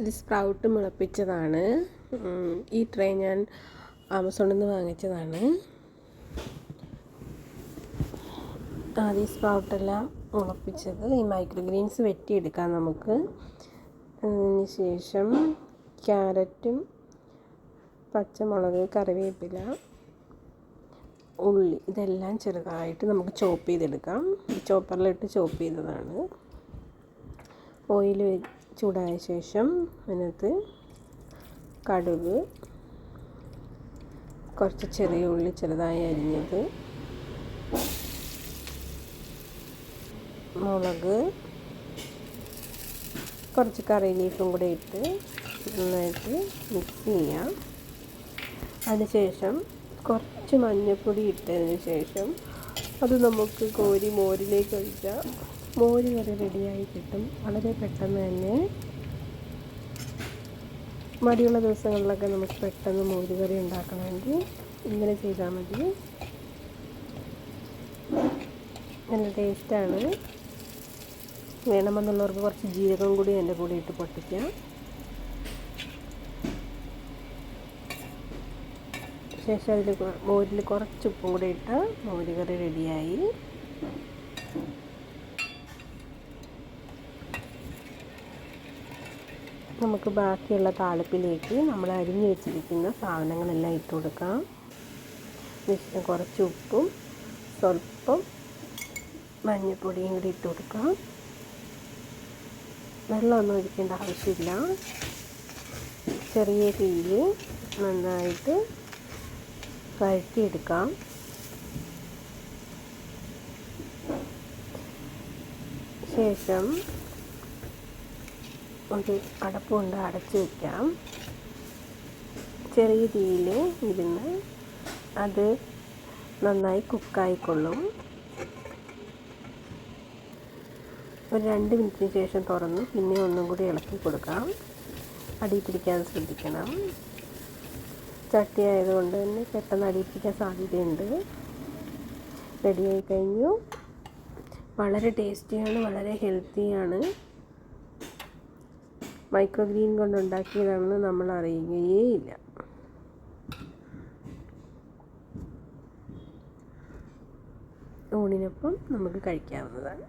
ഇത് സ്പ്രൗട്ട് മുളപ്പിച്ചതാണ്. ഈ ട്രേ ഞാൻ ആമസോണിൽ നിന്ന് വാങ്ങിച്ചതാണ്. ആദ്യം സ്പ്രൗട്ടെല്ലാം മുളപ്പിച്ചത് ഈ മൈക്രോ ഗ്രീൻസ് വെട്ടിയെടുക്കാം നമുക്ക്. അതിന് ശേഷം ക്യാരറ്റും പച്ചമുളക് കറിവേപ്പില ഉള്ളി ഇതെല്ലാം ചെറുതായിട്ട് നമുക്ക് ചോപ്പ് ചെയ്തെടുക്കാം. ചോപ്പറിലിട്ട് ചോപ്പ് ചെയ്തതാണ്. ഓയിൽ ചൂടായ ശേഷം അതിനകത്ത് കടുക് കുറച്ച് ചെറിയ ഉള്ളി ചെറുതായി അരിഞ്ഞത് മുളക് കുറച്ച് കറി ലീഫും കൂടെ ഇട്ട് നന്നായിട്ട് മിക്സ് ചെയ്യാം. അതിനുശേഷം കുറച്ച് മഞ്ഞൾപ്പൊടി ഇട്ടതിന് ശേഷം അത് നമുക്ക് കോരി മോരിലേക്ക് ഒഴിക്കാം. മോര് കറി റെഡിയായി കിട്ടും. വളരെ പെട്ടെന്ന് തന്നെ മടിയുള്ള ദിവസങ്ങളിലൊക്കെ നമുക്ക് പെട്ടെന്ന് മോര് കറി ഉണ്ടാക്കണമെങ്കിൽ ഇങ്ങനെ ചെയ്താൽ മതി. നല്ല ടേസ്റ്റാണ്. വേണമെന്നുള്ളവർക്ക് കുറച്ച് ജീരകം കൂടി എന്റെ കൂടെ ഇട്ട് പൊട്ടിക്കാം. ശേഷം അതിൽ മോരിൽ കുറച്ച് ഉപ്പും കൂടി ഇട്ട് മോര് കറി റെഡിയായി. നമുക്ക് ബാക്കിയുള്ള താളിപ്പിലേക്ക് നമ്മൾ അരിഞ്ഞു വെച്ചിരിക്കുന്ന സാധനങ്ങളെല്ലാം ഇട്ട് കൊടുക്കാം. കുറച്ച് ഉപ്പും സ്വല്പം മഞ്ഞൾപ്പൊടിയും കൂടി ഇട്ട് കൊടുക്കാം. വെള്ളമൊന്നും ഒഴിക്കേണ്ട ആവശ്യമില്ല. ചെറിയ തീയിൽ നന്നായിട്ട് വഴറ്റിയെടുക്കാം. ശേഷം ഒരു അടപ്പ് കൊണ്ട് അടച്ച് വയ്ക്കാം ചെറിയ തീയിൽ ഇരുന്ന് അത് നന്നായി കുക്കായിക്കൊള്ളും. ഒരു രണ്ട് മിനിറ്റിന് ശേഷം തുറന്ന് പിന്നെ ഒന്നും കൂടി ഇളക്കി കൊടുക്കാം. അടി പിടിക്കാൻ ശ്രദ്ധിക്കണം. ചട്ടി ആയതുകൊണ്ട് തന്നെ പെട്ടെന്ന് അടി പിടിക്കാൻ സാധ്യതയുണ്ട്. റെഡിയായി കഴിഞ്ഞു. വളരെ ടേസ്റ്റിയാണ് വളരെ ഹെൽത്തിയാണ്. മൈക്രോ ഗ്രീൻ കൊണ്ട് ഉണ്ടാക്കിയതാണെന്ന് നമ്മൾ അറിയുകയേയില്ല ഊണിനൊപ്പം നമുക്ക് കഴിക്കാവുന്നതാണ്.